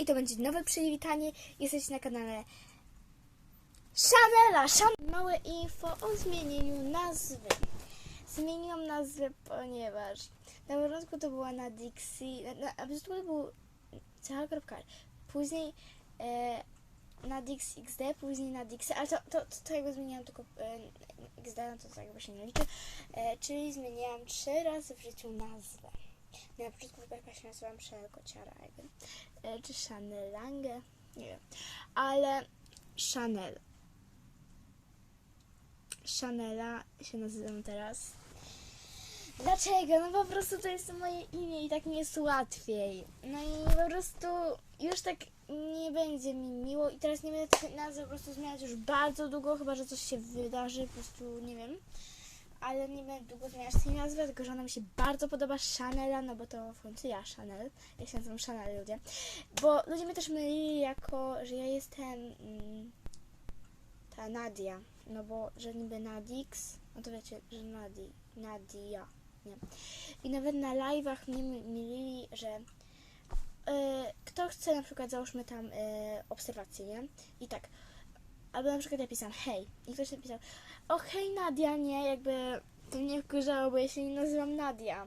I to będzie nowe przywitanie. Jesteście na kanale Chanela. Chan Małe info o zmienieniu nazwy. Zmieniłam nazwę, ponieważ na początku to była na Dixie, na, na, to był cała kropka. Później e, na Dix XD, później na Dixie, ale to, to, to, to zmieniłam tylko e, XD, no to, to jakby się nie liczy. E, czyli zmieniłam trzy razy w życiu nazwę. Początku chyba jakaś się nazywałam Chanel Kociara. E, czy Chanel Lange, nie wiem. Ale Chanel. Chanela się nazywam teraz. Dlaczego? No po prostu to jest moje imię i tak mi jest łatwiej. No i po prostu już tak nie będzie mi miło i teraz nie będę tej nazwy po prostu zmieniać już bardzo długo, chyba że coś się wydarzy, po prostu nie wiem. Ale nie będę długo zmieniać tej nazwy, tylko że ona mi się bardzo podoba Chanela, no bo to w końcu ja Chanel. Ja się nazywam Chanel ludzie. Bo ludzie mnie też mylili jako, że ja jestem mm, ta Nadia. No bo, że niby Nadix, no to wiecie, że Nadi, Nadia, nie. I nawet na live'ach mnie my- mylili, że e, kto chce na przykład, załóżmy tam e, obserwację, nie? I tak, albo na przykład ja pisałam hej i ktoś napisał, o hej Nadia, nie? Jakby to mnie wkurzało, bo ja się nie nazywam Nadia.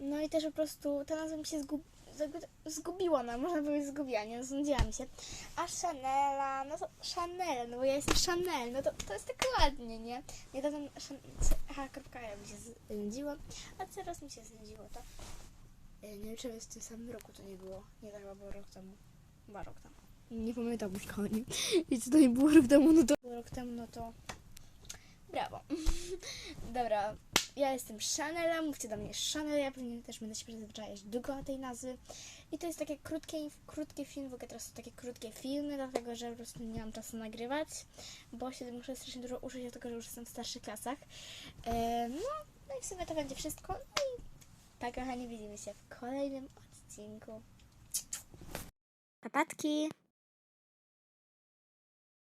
No i też po prostu ta nazwa mi się zgub, zgubiła, no można powiedzieć zgubiła, nie? Znudziła mi się. A Chanela, no to Chanel, no bo ja jestem Chanel, no to, to jest tak ładnie, nie? Niedawno Chan- aha, kropka ja mi się znudziła, a teraz mi się znudziło to. e, Nie wiem, czy w tym samym roku to nie było. Nie, tak było rok temu. Chyba rok temu. Nie pamiętam już, kochani. I co to nie było rok temu, no to... Rok temu, no to... Brawo. Dobra, ja jestem Chanela, mówcie do mnie Chanel, ja pewnie też będę się przyzwyczajać do tej nazwy. I to jest takie krótkie, krótkie film, w ogóle teraz są takie krótkie filmy, dlatego że po prostu nie mam czasu nagrywać, bo się muszę strasznie dużo uczyć, dlatego że już jestem w starszych klasach. E, no, no i w sumie to będzie wszystko. No i tak, kochani, widzimy się w kolejnym odcinku. Papatki!